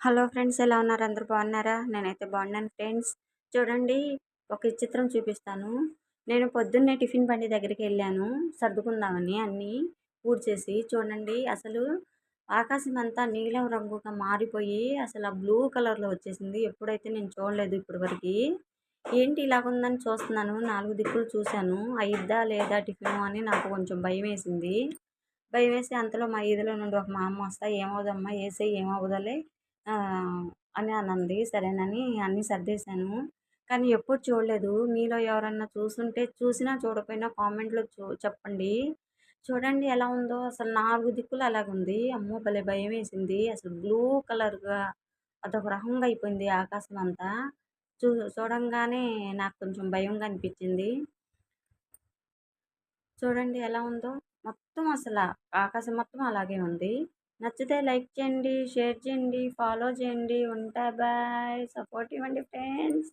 Hello friends ఎలా ఉన్నారు? అందరు బాగున్నారా? నేనైతే బాగున్నాను ఫ్రెండ్స్. చూడండి ఒక చిత్రం చూపిస్తాను. నేను పొద్దున్నే టిఫిన్ బండి దగ్గరికి వెళ్ళాను. సర్దుకుందామని అన్నీ పూడ్చేసి చూడండి అసలు ఆకాశం అంతా నీలం రంగుగా మారిపోయి అసలు ఆ బ్లూ కలర్లో వచ్చేసింది. ఎప్పుడైతే నేను చూడలేదు ఇప్పటివరకు. ఏంటి ఇలాగుందని చూస్తున్నాను. నాలుగు దిక్కులు చూశాను. అయిద్దా లేదా టిఫిన్ అని నాకు కొంచెం భయం వేసింది. భయం వేసి అంతలో మా ఈదిలో నుండి ఒక మా అమ్మ వస్తా ఏమవుదమ్మా? వేసే ఏమవుదలే? అని అనంది. సరేనని అన్నీ సర్దేశాను. కానీ ఎప్పుడు చూడలేదు. మీలో ఎవరన్నా చూసుంటే చూసినా చూడకపోయినా కామెంట్లో చూ చెప్పండి. చూడండి ఎలా ఉందో. అసలు నాలుగు దిక్కులు అలాగుంది. అమ్మో! భలే భయం వేసింది అసలు బ్లూ కలర్గా అదొక రకంగా అయిపోయింది ఆకాశం అంతా చూ చూడంగానే నాకు కొంచెం భయంగా అనిపించింది. చూడండి ఎలా ఉందో. మొత్తం అసలు ఆకాశం మొత్తం అలాగే ఉంది. నచ్చితే లైక్ చేయండి షేర్ చేయండి ఫాలో చేయండి. ఉంటా బాయ్. సపోర్ట్ ఇవ్వండి ఫ్రెండ్స్.